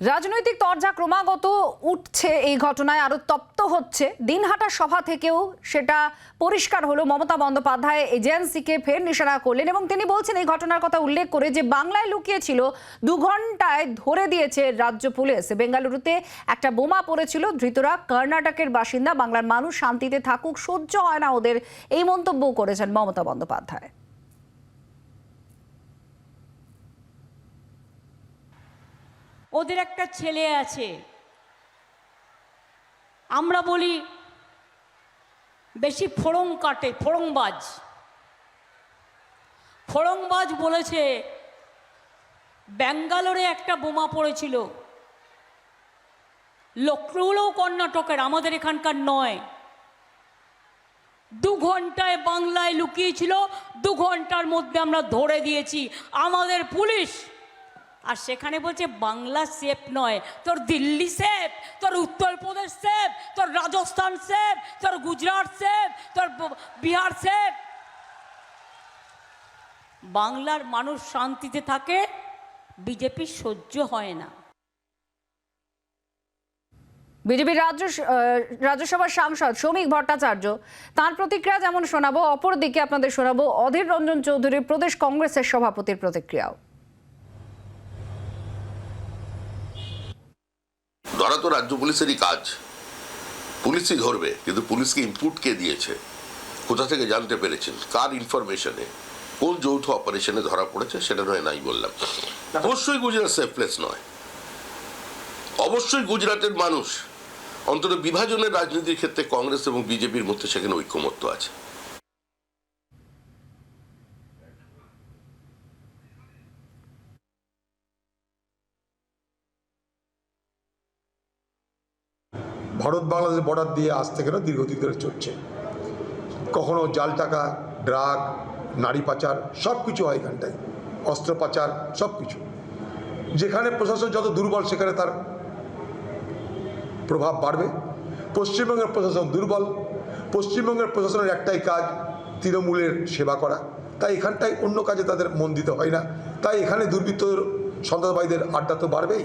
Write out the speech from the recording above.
রাজনৈতিক তরজা ক্রমাগত উঠছে এই ঘটনায়, আরও তপ্ত হচ্ছে। দিনহাটা সভা থেকেও সেটা পরিষ্কার হলো। মমতা বন্দ্যোপাধ্যায় এজেন্সিকে ফের নিশানা করলেন এবং তিনি বলছেন, এই ঘটনার কথা উল্লেখ করে যে বাংলায় লুকিয়েছিল, দু ঘন্টায় ধরে দিয়েছে রাজ্য পুলিশ। বেঙ্গালুরুতে একটা বোমা পড়েছিল, ধৃতরা কর্ণাটকের বাসিন্দা, বাংলার মানুষ শান্তিতে থাকুক, সহ্য হয় না ওদের। এই মন্তব্য করেছেন মমতা বন্দ্যোপাধ্যায়। ওদের একটা ছেলে আছে। আমরা বলি বেশি ফোড়ং কাটে, ফোড়ংবাজ। ফোড়ংবাজ বলেছে, ব্যাঙ্গালোরে একটা বোমা পড়েছিল। লক্ষ্ণৌও কর্ণাটকের, আমাদের এখানকার নয়। দু ঘন্টায় বাংলায় লুকিয়েছিল, দু ঘণ্টার মধ্যে আমরা ধরে দিয়েছি। আমাদের পুলিশ আর সেখানে বলছে, বাংলা সেফ নয়, তোর দিল্লি সেফ তোর উত্তরপ্রদেশ সেফ তোর রাজস্থান সেফ তোর গুজরাট সেফ তোর বিহার সেফ বাংলার মানুষ শান্তিতে থাকে, বিজেপি সহ্য হয় না। বিজেপির রাজ্য রাজ্যসভার সাংসদ শ্রমিক ভট্টাচার্য, তার প্রতিক্রিয়া যেমন শোনাবো, অপরদিকে আপনাদের শোনাবো অধীর রঞ্জন চৌধুরী প্রদেশ কংগ্রেসের সভাপতির প্রতিক্রিয়াও। ধরা তো রাজ্য পুলিশেরই কাজ। পুলিশই ধরবে, কিন্তু পুলিশকে ইনপুট কে দিয়েছে? কোথা থেকে জানতে পেরেছেন? কার ইনফরমেশনে কোন যৌথ অপারেশনে ধরা পড়েছে? সেটা নয়, নাই বললাম। অবশ্যই গুজরাট সেফ প্লেস নয়। অবশ্যই গুজরাটের মানুষ। অন্তত বিভাজনের রাজনীতির ক্ষেত্রে কংগ্রেস এবং বিজেপির মধ্যে সেখানে ঐক্যমত্য আছে। ভারত বাংলাদেশ বর্ডার দিয়ে আজ থেকে না দীর্ঘদিন ধরে চলছে। কখনো জাল টাকা ড্রাগ নারী পাচার সব কিছু হয় এখানটায়। অস্ত্র পাচার সব কিছু যেখানে প্রশাসন যত দুর্বল, সেখানে তার প্রভাব বাড়বে। পশ্চিমবঙ্গের প্রশাসন দুর্বল। পশ্চিমবঙ্গের প্রশাসনের একটাই কাজ, তৃণমূলের সেবা করা। তাই এখানটায় অন্য কাজে তাদের মন দিতে হয় না। তাই এখানে দুর্বৃত্ত সন্ত্রাসবাদীদের আড্ডা তো বাড়বেই।